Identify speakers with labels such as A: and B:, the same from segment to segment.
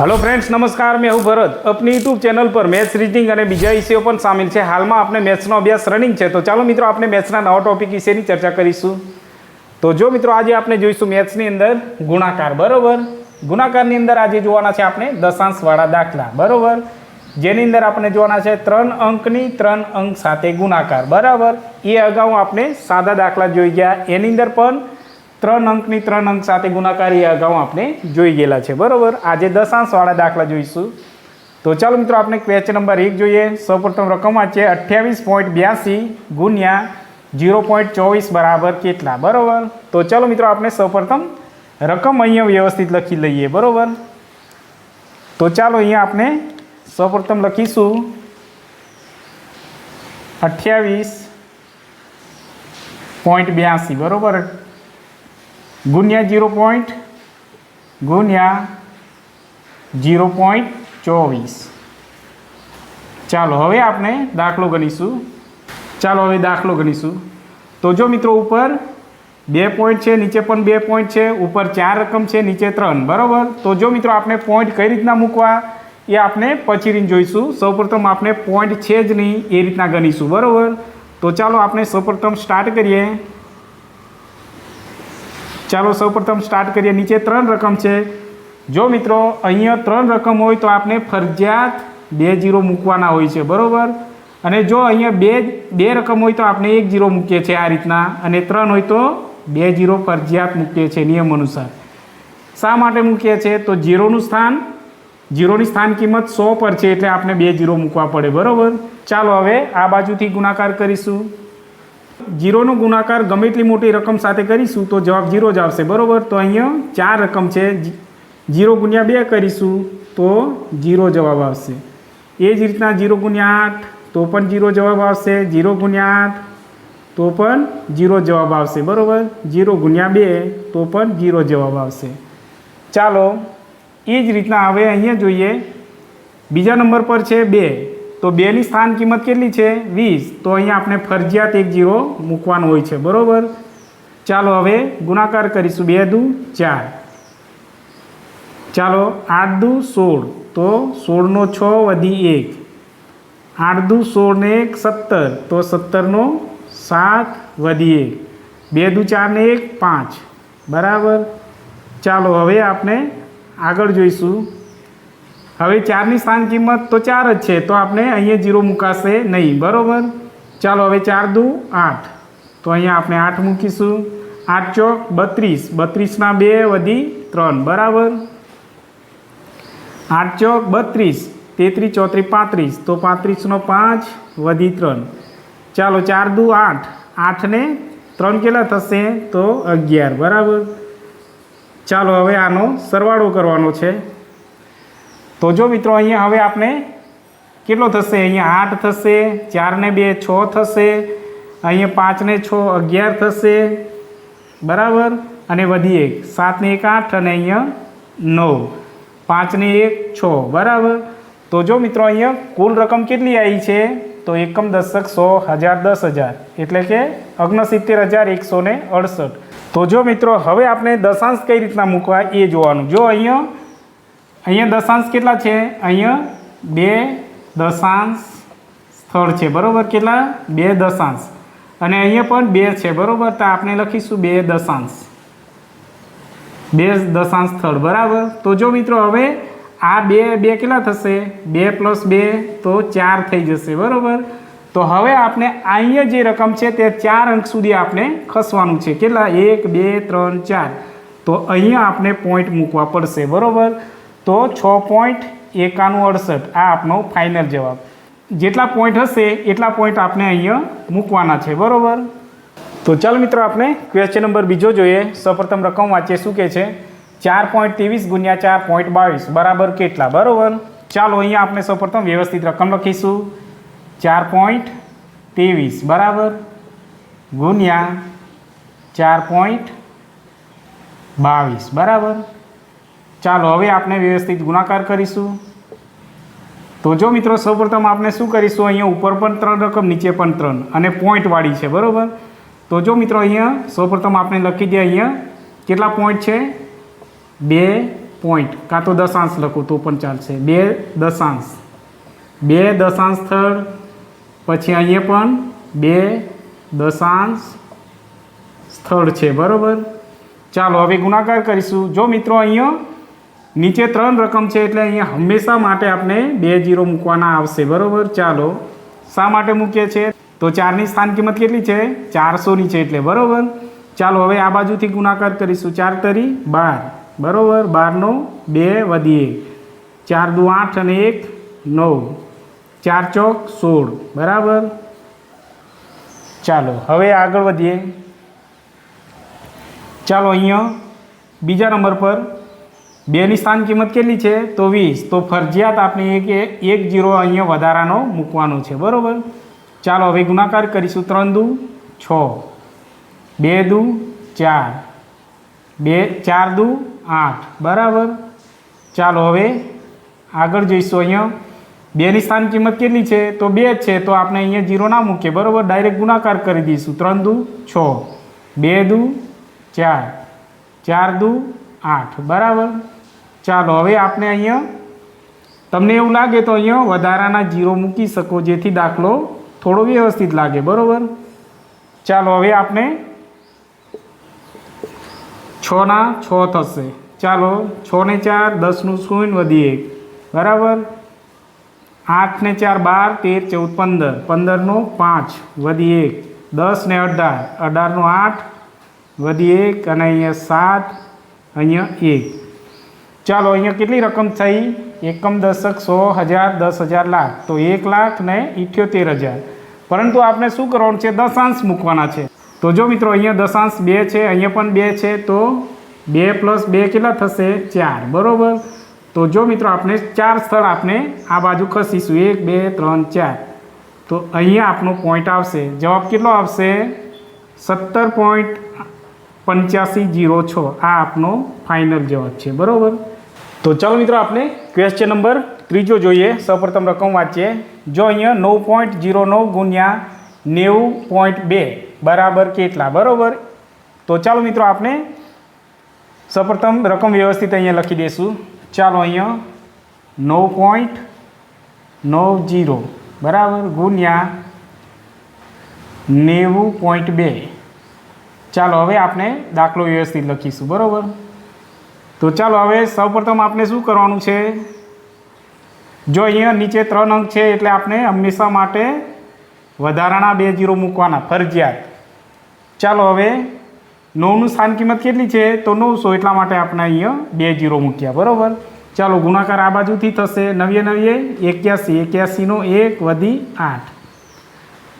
A: Hello friends નમસ્કાર. મેં હું ભરત. અપની યુટ્યુબ ચેનલ પર મેથ્સ રીડિંગ અને બીજા વિષયો પણ સામેલ છે. હાલમાં આપણે મેથ્સનો અભ્યાસ રનિંગ છે. તો ચાલો મિત્રો, આપણે મેથ્સના નવા ટોપિક વિશેની ચર્ચા કરીશું. તો જો મિત્રો, આજે આપણે જોઈશું મેથ્સની અંદર ગુણાકાર. બરાબર? ગુણાકારની અંદર આજે જોવાના છે આપણે દશાંશવાળા દાખલા. બરાબર? જેની અંદર આપણે જોવાના છે ત્રણ અંકની ત્રણ અંક સાથે ગુણાકાર. બરાબર? એ અગાઉ આપણે સાદા દાખલા જોઈ ગયા. એની અંદર પણ ત્રણ અંકની ત્રણ અંક સાથે ગુણાકારી અગાઉ આપણે જોઈ ગયેલા છે. બરાબર? આજે દશાંશવાળા દાખલા જોઈશું. તો ચાલો મિત્રો, આપણે ક્વેશ્ચન નંબર એક જોઈએ. સૌપ્રથમ રકમ છે અઠ્યાવીસ પોઈન્ટ બ્યાસી ગુણ્યા જીરો પોઈન્ટ ચોવીસ બરાબર કેટલા? બરાબર? તો ચાલો મિત્રો, આપણે સૌપ્રથમ રકમ અહીંયા વ્યવસ્થિત લખી લઈએ. બરાબર? તો ચાલો અહીંયા આપણે સૌપ્રથમ લખીશું. અઠ્યાવીસ પોઈન્ટ બ્યાસી. બરોબર? ગુણ્યા જીરો પોઈન્ટ, ગુણ્યા જીરો પોઈન્ટ ચોવીસ. ચાલો હવે આપણે દાખલો ગણીશું. ચાલો હવે દાખલો ગણીશું. તો જો મિત્રો ઉપર બે પોઈન્ટ છે, નીચે પણ બે પોઈન્ટ છે, ઉપર ચાર રકમ છે, નીચે ત્રણ. બરાબર? તો જો મિત્રો આપણે પોઈન્ટ કઈ રીતના મૂકવા, એ આપણે પછી રીને જોઈશું. સૌપ્રથમ આપણે પોઈન્ટ છે જ નહીં, એ રીતના ગણીશું. બરાબર? તો ચાલો આપણે સૌપ્રથમ સ્ટાર્ટ કરીએ. ચાલો સૌપ્રથમ સ્ટાર્ટ કરીએ. નીચે ત્રણ રકમ છે. જો મિત્રો, અહીંયા ત્રણ રકમ હોય તો આપણે ફરજિયાત બે જીરો મૂકવાના હોય છે, બરાબર? અને જો અહીંયા બે બે રકમ હોય તો આપણે એક જીરો મૂકીએ છીએ આ રીતના. અને ત્રણ હોય તો બે જીરો ફરજિયાત મૂકીએ છીએ નિયમ અનુસાર. શા માટે મૂકીએ છીએ? તો જીરોનું સ્થાન, જીરોની સ્થાન કિંમત સો પર છે એટલે આપણે બે જીરો મૂકવા પડે, બરાબર? ચાલો હવે આ બાજુથી ગુણાકાર કરીશું. જીરોનો ગુણાકાર ગમે એટલી મોટી રકમ સાથે કરીશું તો જવાબ જીરો જ આવશે, બરાબર? તો અહીંયા ચાર રકમ છે જીરો ગુણ્યા બે કરીશું તો જીરો જવાબ આવશે. એ જ રીતના જીરો ગુણ્યા આઠ તો પણ જીરો જવાબ આવશે, જીરો ગુણ્યા આઠ તો પણ જીરો જવાબ આવશે, બરાબર? જીરો ગુણ્યા બે તો પણ જીરો જવાબ આવશે. ચાલો, એ જ રીતના હવે અહીંયા જોઈએ. બીજા નંબર પર છે બે. તો બેની સ્થાન કિંમત કેટલી છે? વીસ. તો અહીંયા આપણે ફરજિયાત એક જીરો મૂકવાનું હોય છે. બરાબર? ચાલો હવે ગુણાકાર કરીશું. બે દુ ચાર. ચાલો, આઠ દુ સોળ. તો સોળનો છ વધી એક. આઠ દુ સોળ ને એક સત્તર. તો સત્તરનો સાત વધી એક. બે દુ ચાર ને એક પાંચ. બરાબર? ચાલો, હવે આપણે આગળ જોઈશું. હવે ચારની સ્થાન કિંમત તો ચાર જ છે, તો આપણે અહીંયા જીરો મુકાશે નહીં, બરાબર? ચાલો હવે ચાર દુ આઠ. તો અહીંયા આપણે આઠ મૂકીશું. આઠ ચોક, બત્રીસ. બત્રીસના બે વધી ત્રણ, બરાબર? આઠ ચોક, બત્રીસ. તેત્રીસ ચોત્રીસ પાંત્રીસ. તો પાંત્રીસનો પાંચ વધી ત્રણ. ચાલો ચાર દુ આઠ. આઠને ત્રણ કેટલા થશે? તો અગિયાર, બરાબર? ચાલો હવે આનો સરવાળો કરવાનો છે. તો જો મિત્રો અહીંયા હવે આપણે કેટલો થશે? અહીંયા આઠ થશે, ચારને બે છ થશે, અહીંયા પાંચને છ અગિયાર થશે, બરાબર? અને વધી એક, સાતને એક આઠ અને અહીંયા નવ, પાંચને એક છ, બરાબર? તો જો મિત્રો અહીંયા કુલ રકમ કેટલી આવી છે? તો એકમ દશક સો હજાર દસ હજાર, એટલે કે ઓગણસિત્તેર હજાર એકસો અડસઠ. તો જો મિત્રો હવે આપણે દશાંશ કઈ રીતના મૂકવા એ જોવાનું. જો અહીંયા અહીંયા દશાંશ કેટલા છે? અહીંયા બે દશાંશ સ્થળ છે. બરાબર? કેટલા? બે દશાંશ. અને અહીંયા પણ બે છે. બરાબર? તો આપણે લખીશું બે દશાંશ. બે દશાંશ સ્થળ. બરાબર? તો જો મિત્રો, હવે આ બે બે કેટલા થશે? બે પ્લસ બે તો ચાર થઈ જશે. બરાબર? તો હવે આપણે અહીંયા જે રકમ છે તે ચાર અંક સુધી આપણે ખસવાનું છે. કેટલા? એક, બે, ત્રણ, ચાર. તો અહીંયા આપણે પોઈન્ટ મૂકવા પડશે. બરાબર? તો છ પોઈન્ટ એકાણું અડસઠ. આ આપનો ફાઇનલ જવાબ. જેટલા પોઈન્ટ હશે, એટલા પોઈન્ટ આપણે અહીંયા મૂકવાના છે. બરાબર? તો ચાલો મિત્રો, આપણે ક્વેશ્ચન નંબર બીજો જોઈએ. સૌપ્રથમ રકમ વાંચીએ. શું કે છે? ચાર પોઈન્ટ ત્રેવીસ ગુણ્યા ચાર પોઈન્ટ બાવીસ. બરાબર કેટલા? બરાબર? ચાલો અહીંયા આપણે સૌપ્રથમ વ્યવસ્થિત રકમ લખીશું. ચાર પોઈન્ટ ત્રેવીસ. બરાબર? ગુણ્યા ચાર પોઈન્ટ બાવીસ. બરાબર? ચાલો, હવે આપણે વ્યવસ્થિત ગુણાકાર કરીશું. તો જો મિત્રો, સૌપ્રથમ આપણે શું કરીશું? અહીંયા ઉપર પણ ત્રણ રકમ, નીચે પણ ત્રણ. અને પોઈન્ટવાળી છે, બરાબર? તો જો મિત્રો, અહીંયા સૌપ્રથમ આપણે લખી દઈએ અહીંયા, કેટલા પોઈન્ટ છે? બે પોઈન્ટ કાં તો દશાંશ લખો, તો પણ ચાલશે. બે દશાંશ. બે દશાંશ સ્થળ પછી અહીંયા પણ બે દશાંશ સ્થળ છે, બરાબર? ચાલો, હવે ગુણાકાર કરીશું. જો મિત્રો, અહીંયા નીચે ત્રણ રકમ છે એટલે અહીંયા હંમેશા માટે આપણે બે જીરો મૂકવાના આવશે. બરાબર? ચાલો. શા માટે મૂકીએ છીએ? તો ચારની સ્થાન કિંમત કેટલી છે? ચારસોની છે એટલે. બરાબર? ચાલો, હવે આ બાજુથી ગુણાકાર કરીશું. ચાર તરી બાર. બરાબર? બારનો બે વધી એક. ચાર દુ આઠ અને એક નવ. ચાર ચોક સોળ. બરાબર? ચાલો, હવે આગળ વધીએ. ચાલો, અહીંયા બીજા નંબર પર બેની સ્થાન કિંમત કેટલી છે? તો વીસ. તો ફરજિયાત આપણે એક એક જીરો અહીંયા વધારાનો મૂકવાનો છે. બરાબર? ચાલો હવે ગુણાકાર કરીશું. ત્રણ દુ, છ. બે દુ, ચાર. બે, ચાર દુ, આઠ. બરાબર? ચાલો હવે આગળ જઈશું અહીંયા. બેની સ્થાન કિંમત કેટલી છે? તો બે જ છે. તો આપણે અહીંયા જીરો ના મૂકીએ. બરાબર? ડાયરેક્ટ ગુણાકાર કરી દઈશું. ત્રણ દુ, છ. બે દુ, ચાર. ચાર દુ, આઠ. બરાબર? ચાલો, હવે આપણે અહીંયા તમને એવું લાગે તો અહીંયા વધારાના જીરો મૂકી શકો, જેથી દાખલો થોડો વ્યવસ્થિત લાગે, બરાબર? ચાલો, હવે આપણે છના છ થશે. ચાલો, છ ને ચાર દસનું શૂન્ય વધી એક, બરાબર? આઠ ને ચાર, બાર, તેર, ચૌદ, પંદર. પંદરનો પાંચ વધી એક. દસ ને અઢાર. અઢારનો આઠ વધી એક અને અહીંયા સાત, અહીંયા એક. ચાલો અહીંયા કેટલી રકમ થઈ? એકમ દશક સો હજાર, દસ હજાર લાખ. તો એક લાખ ને ઇઠ્યોતેર હજાર. પરંતુ આપણે શું કરવાનું છે? દશાંશ મૂકવાના છે. તો જો મિત્રો, અહીંયા દશાંશ બે છે, અહીંયા પણ બે છે, તો બે પ્લસ બે કેટલા થશે? ચાર. બરાબર? તો જો મિત્રો, આપણે ચાર સ્થળ આપણે આ બાજુ ખસીશું. એક, બે, ત્રણ, ચાર. તો અહીંયા આપણો પોઈન્ટ આવશે. જવાબ કેટલો આવશે? સત્તર પોઈન્ટ પંચ્યાસી જીરો છ. આ આપનો ફાઇનલ જવાબ છે. બરાબર? તો ચાલો મિત્રો આપણે ક્વેશ્ચન નંબર ત્રીજો જોઈએ. સૌપ્રથમ રકમ વાંચીએ. જો અહીંયા નવ પોઈન્ટ જીરો નવ ગુણ્યા નેવું પોઈન્ટ બે, બરાબર કેટલા? બરાબર? તો ચાલો મિત્રો આપણે સૌપ્રથમ રકમ વ્યવસ્થિત અહીંયા લખી દઈશું. ચાલો અહીંયા નવ પોઈન્ટ નવ જીરો બરાબર? ગુણ્યા નેવું પોઈન્ટ બે. ચાલો હવે આપણે દાખલો વ્યવસ્થિત લખીશું. બરાબર? તો ચાલો હવે સૌપ્રથમ આપણે શું કરવાનું છે? જો અહીંયા નીચે ત્રણ અંક છે એટલે આપણે હંમેશા માટે વધારાના બે જીરો મૂકવાના, ફરજિયાત. ચાલો હવે નવનું સ્થાન કિંમત કેટલી છે? તો નવસો, એટલા માટે આપણે અહીંયા બે જીરો મૂક્યા, બરાબર? ચાલો ગુણાકાર આ બાજુથી થશે નવીએ નવીએ એક્યાસી, એક્યાસીનો એક વધી આઠ.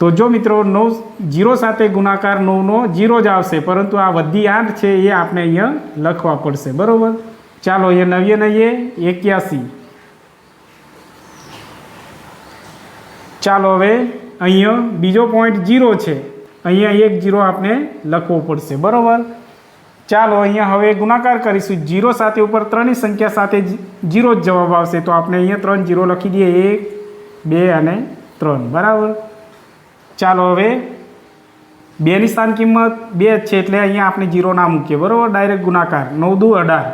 A: તો જો મિત્રો નવ જીરો સાથે ગુણાકાર નવનો જીરો જ આવશે, પરંતુ આ વધી આઠ છે એ આપણે અહીંયા લખવા પડશે, બરાબર? ચાલો અહીંયા નવીએ નવીએ એક્યાસી. ચાલો હવે અહીંયા બીજો પોઈન્ટ જીરો છે, અહીંયા એક જીરો આપણે લખવો પડશે, બરાબર? ચાલો અહીંયા હવે ગુણાકાર કરીશું, જીરો સાથે ઉપર ત્રણની સંખ્યા સાથે જીરો જ જવાબ આવશે, તો આપણે અહીંયા ત્રણ જીરો લખી દઈએ, એક, બે અને ત્રણ, બરાબર? ચાલો હવે બેની સ્થાન કિંમત બે જ છે એટલે અહીંયા આપણે જીરો ના મૂકીએ. બરાબર? ડાયરેક્ટ ગુણાકાર. નવ દુ અઢાર.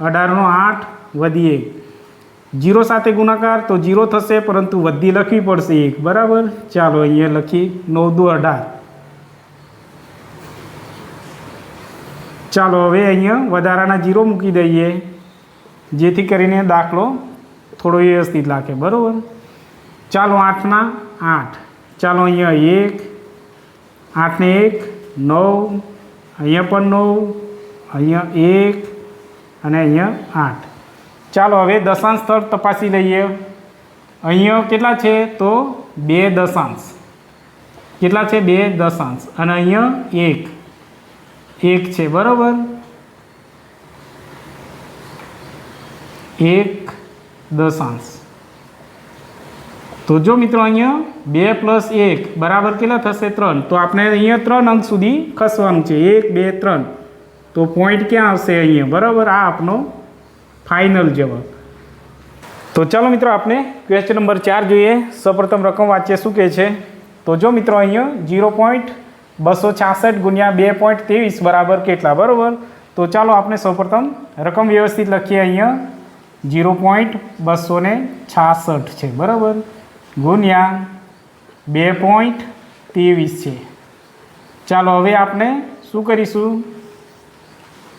A: અઢારનો આઠ વધી એક. જીરો સાથે ગુણાકાર તો જીરો થશે, પરંતુ વધી લખવી પડશે એક. બરાબર? ચાલો અહીંયા લખી નવ દુ અઢાર. ચાલો હવે અહીંયા વધારાના જીરો મૂકી દઈએ. જેથી કરીને દાખલો થોડો વ્યવસ્થિત લાગે. બરાબર? ચાલો આઠના આઠ. ચાલો અહીંયા એક, આઠને એક, નવ, અહીંયા પણ નવ, અહીંયા એક અને અહીંયા આઠ. ચાલો હવે દશાંશ સ્થળ તપાસી લઈએ. અહીંયા કેટલા છે? તો બે દશાંશ. કેટલા છે? બે દશાંશ. અને અહીંયા એક. એક છે, બરાબર? એક દશાંશ. તો જો મિત્રો અહીંયા બે પ્લસ એક બરાબર કેટલા થશે ત્રણ? તો આપણે અહીંયા ત્રણ અંક સુધી ખસવાનું છે. એક, બે, ત્રણ. તો પોઈન્ટ ક્યાં આવશે અહીંયા? બરાબર આ આપનો ફાઇનલ જવાબ. તો ચાલો મિત્રો આપણે ક્વેશ્ચન નંબર ચાર જોઈએ. સૌપ્રથમ રકમ વાંચીએ શું કહે છે? તો જો મિત્રો અહીંયા જીરો પોઈન્ટ બસો છાસઠ ગુણ્યા બે પોઈન્ટ ત્રેવીસ બરાબર કેટલા? બરાબર? તો ચાલો આપણે સૌપ્રથમ રકમ વ્યવસ્થિત લખીએ અહીંયા. જીરો પોઈન્ટ બસો છાસઠ છે. બરાબર? ગુણ્યા બે પોઈન્ટ ત્રેવીસ છે. ચાલો હવે આપણે શું કરીશું?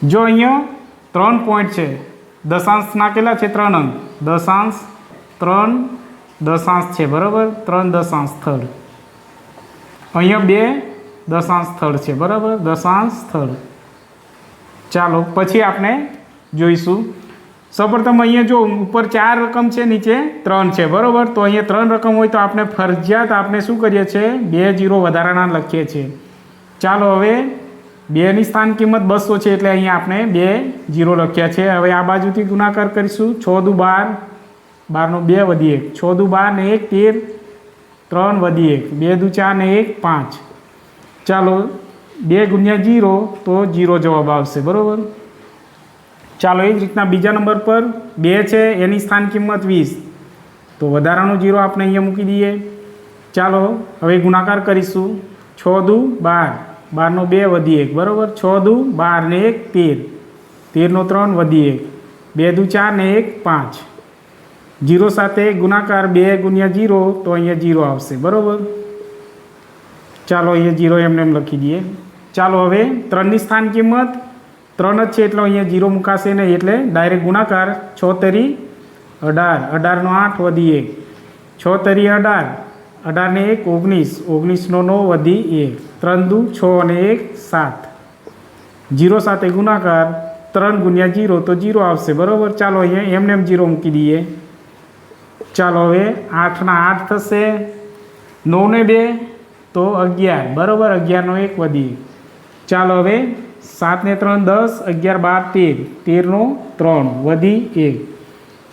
A: જો અહીંયા ત્રણ પોઈન્ટ છે દશાંશના કેટલા છે? ત્રણ અંક. દશાંશ, ત્રણ, દશાંશ છે, બરાબર? ત્રણ દશાંશ સ્થળ અહીંયા બે દશાંશ સ્થળ છે, બરાબર? દશાંશ સ્થળ ચાલો, પછી આપણે જોઈશું. સૌપ્રથમ અહીંયા જો ઉપર ચાર રકમ છે, નીચે ત્રણ છે, બરાબર? તો અહીંયા ત્રણ રકમ હોય તો આપણે ફરજિયાત આપણે શું કરીએ છીએ બે જીરો વધારાના લખીએ છીએ ચાલો હવે બેની સ્થાન કિંમત બસો છે એટલે અહીંયા આપણે બે જીરો લખ્યા છે. હવે આ બાજુથી ગુણાકાર કરીશું. છ દુ બાર, બારનો બે વધી એક. છ દુ બાર ને એક, તેર, ત્રણ વધી એક. બે દુ ચાર ને એક, પાંચ. ચાલો, બે ગુણ્યા જીરો તો જીરો જવાબ આવશે. બરાબર? ચાલો, એ જ રીતના બીજા નંબર પર બે છે, એની સ્થાન કિંમત વીસ. તો વધારાનો જીરો આપણે અહીંયા મૂકી દઈએ. ચાલો, હવે ગુણાકાર કરીશું. છ દુ બાર. બારનો બે વધી એક, બરાબર? છ દુ બાર ને એક તેર. તેરનો ત્રણ વધી એક. બે દુ ચાર ને એક પાંચ. જીરો સાથે ગુણાકાર બે ગુણ્યા જીરો, તો અહીંયા જીરો આવશે, બરાબર? ચાલો, અહીંયા જીરો એમને એમ લખી દઈએ. ચાલો, હવે ત્રણની સ્થાન કિંમત ત્રણ જ છે એટલે અહીંયા જીરો મુકાશે નહીં, એટલે ડાયરેક્ટ ગુણાકાર, છ અઢાર. અઢારનો આઠ વધી એક. છ તરી અઢાર. અઢારને એક, ઓગણીસ. ઓગણીસનો નવ વધી એક. ત્રણ દુ, છ અને એક, સાત. જીરો સાથે ગુણાકાર, ત્રણ ગુણ્યા જીરો તો જીરો આવશે. બરાબર? ચાલો અહીંયા એમને એમ જીરો મૂકી દઈએ. ચાલો હવે આઠના આઠ થશે. નવને બે તો અગિયાર. બરાબર? અગિયારનો એક વધી ચાલો હવે સાતને ત્રણ, દસ, અગિયાર, બાર, તેર. તેરનો ત્રણ. વધી એક.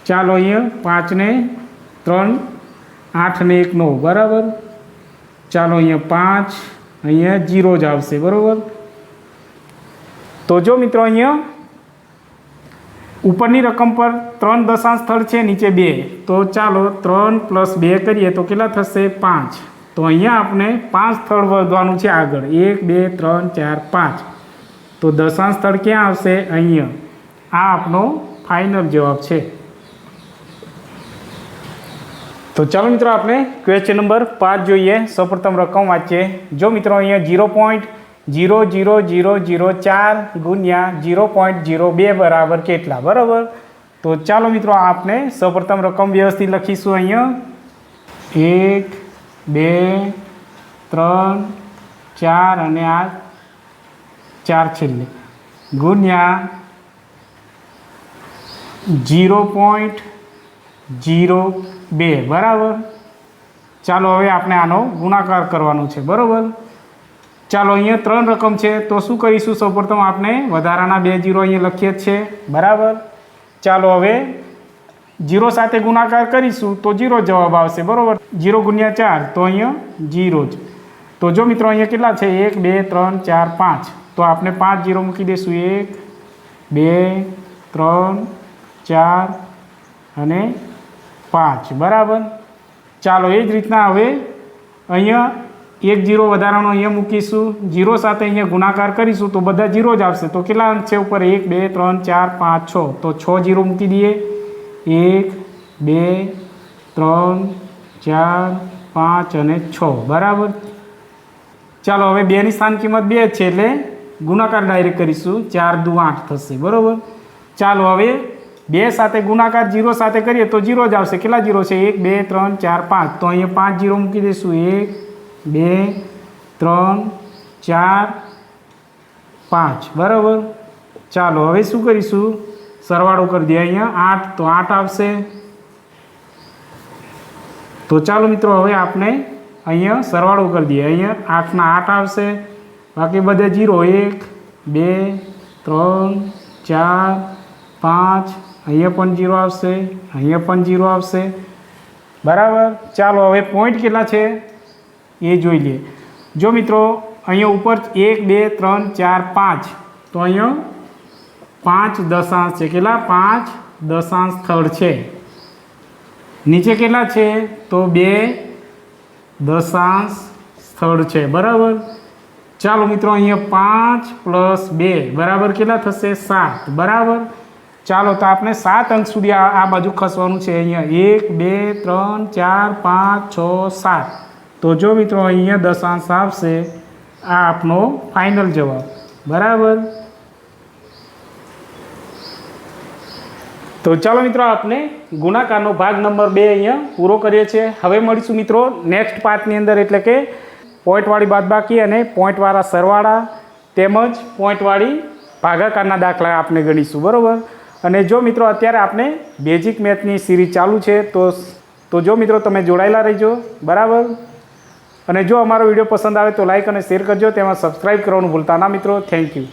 A: ચાલો અહીંયા પાંચને ત્રણ આઠને એક નવ બરાબર? ચાલો અહીંયા પાંચ, અહીંયા જીરો જ આવશે. બરાબર? તો જો મિત્રો અહીંયા ઉપરની રકમ પર ત્રણ દશાંશ સ્થળ છે, નીચે બે. તો ચાલો ત્રણ પ્લસ બે કરીએ તો કેટલા થશે? પાંચ. તો અહીંયા આપણે પાંચ સ્થળ વધવાનું છે આગળ. એક, બે, ત્રણ, ચાર, પાંચ. તો દશાંશ સ્થળ ક્યાં આવશે? અહીંયા. આ આપણો ફાઇનલ જવાબ છે. તો ચાલો મિત્રો, આપણે ક્વેશ્ચન નંબર પાંચ જોઈએ. સૌપ્રથમ રકમ વાંચીએ. જો મિત્રો, અહીંયા zero point zero zero zero zero ચાર ગુણ્યા જીરો પોઈન્ટ જીરો બે બરાબર કેટલા? બરાબર? તો ચાલો મિત્રો આપણે સૌપ્રથમ રકમ વ્યવસ્થિત લખીશું અહીંયા. એક, બે, ત્રણ, ચાર અને આ ચાર છેલ્લે. ગુણ્યા જીરો પોઈન્ટ જીરો બે. બરાબર? ચાલો હવે આપણે આનો ગુણાકાર કરવાનો છે. બરાબર? ચાલો અહીંયા ત્રણ રકમ છે. તો શું કરીશું? સૌપ્રથમ આપણે વધારાના બે જીરો અહીંયા લખીએ જ છે બરાબર? ચાલો હવે જીરો સાથે ગુણાકાર કરીશું તો જીરો જવાબ આવશે. બરાબર? જીરો ગુણ્યા ચાર તો અહીંયા જીરો જ તો જો મિત્રો અહીંયા કેટલા છે? એક, બે, ત્રણ, ચાર, પાંચ. તો આપણે પાંચ જીરો મૂકી દઈશું એક, બે, ત્રણ, ચાર અને પાંચ. બરાબર? ચાલો, એ જ રીતના હવે અહીંયા એક જીરો વધારાનો અહીંયા મૂકીશું. જીરો સાથે અહીંયા ગુણાકાર કરીશું તો બધા જીરો જ આવશે. તો કેટલા અંક છે ઉપર? એક, બે, ત્રણ, ચાર, પાંચ, છ. તો છ જીરો મૂકી દઈએ. એક, બે, ત્રણ, ચાર, પાંચ અને છ. બરાબર? ચાલો, હવે બેની સ્થાન કિંમત બે જ છે એટલે ગુણાકાર ડાયરેક્ટ કરીશું. ચાર દુ આઠ થશે. બરાબર? ચાલો હવે બે સાથે ગુણાકાર જીરો સાથે કરીએ તો જીરો જ આવશે. કેટલા જીરો છે? એક, બે, ત્રણ, ચાર, પાંચ. તો અહીંયા પાંચ જીરો મૂકી દઈશું. એક, બે, ત્રણ, ચાર, પાંચ. બરાબર? ચાલો હવે શું કરીશું? સરવાળો કરી દઈએ અહીંયા. આઠ તો આઠ આવશે. તો ચાલો મિત્રો, હવે આપણે અહીંયા સરવાળો કરી દઈએ. અહીંયા આઠના આઠ આવશે. બાકી બધે જીરો. એક, બે, ત્રણ, ચાર, પાંચ. અહીંયા પણ જીરો આવશે, અહીંયા પણ જીરો આવશે. બરાબર? ચાલો હવે પોઈન્ટ કેટલા છે? એ જોઈ લઈએ. જો મિત્રો, અહીંયા ઉપર એક, બે, ત્રણ, ચાર, પાંચ. તો અહીંયા પાંચ દશાંશ છે. કેટલા? પાંચ દશાંશ સ્થળ છે. નીચે કેટલા છે? તો બે દશાંશ સ્થળ છે. બરાબર? ચાલો મિત્રો, અહીંયા પાંચ પ્લસ બે, બરાબર કેટલા થશે? સાત. બરાબર? ચાલો, તો આપણે સાત અંક સુધી આ બાજુ ખસવાનું છે. અહીંયા એક, બે, ત્રણ, ચાર, પાંચ, છ, સાત. તો જો મિત્રો, અહીંયા દશાંશ આવશે આ આપનો ફાઇનલ જવાબ. બરાબર? તો ચાલો મિત્રો, આપણે ગુણાકારનો ભાગ નંબર બે અહીંયા પૂરો કરીએ છીએ. હવે મળીશું મિત્રો, નેક્સ્ટ પાર્ટની અંદર, એટલે કે પોઈન્ટવાળી બાદબાકી અને પોઈન્ટવાળા સરવાળા તેમજ પોઈન્ટવાળી ભાગાકારના દાખલા આપણે ગણીશું, બરાબર? અને જો મિત્રો અત્યારે આપણે બેઝિક મેથની સિરીઝ ચાલુ છે, તો તો જો મિત્રો તમે જોડાયેલા રહેજો, બરાબર? અને જો અમારો વીડિયો પસંદ આવે તો લાઇક અને શેર કરજો, તેમાં સબસ્ક્રાઈબ કરવાનું ભૂલતા ના મિત્રો. Thank you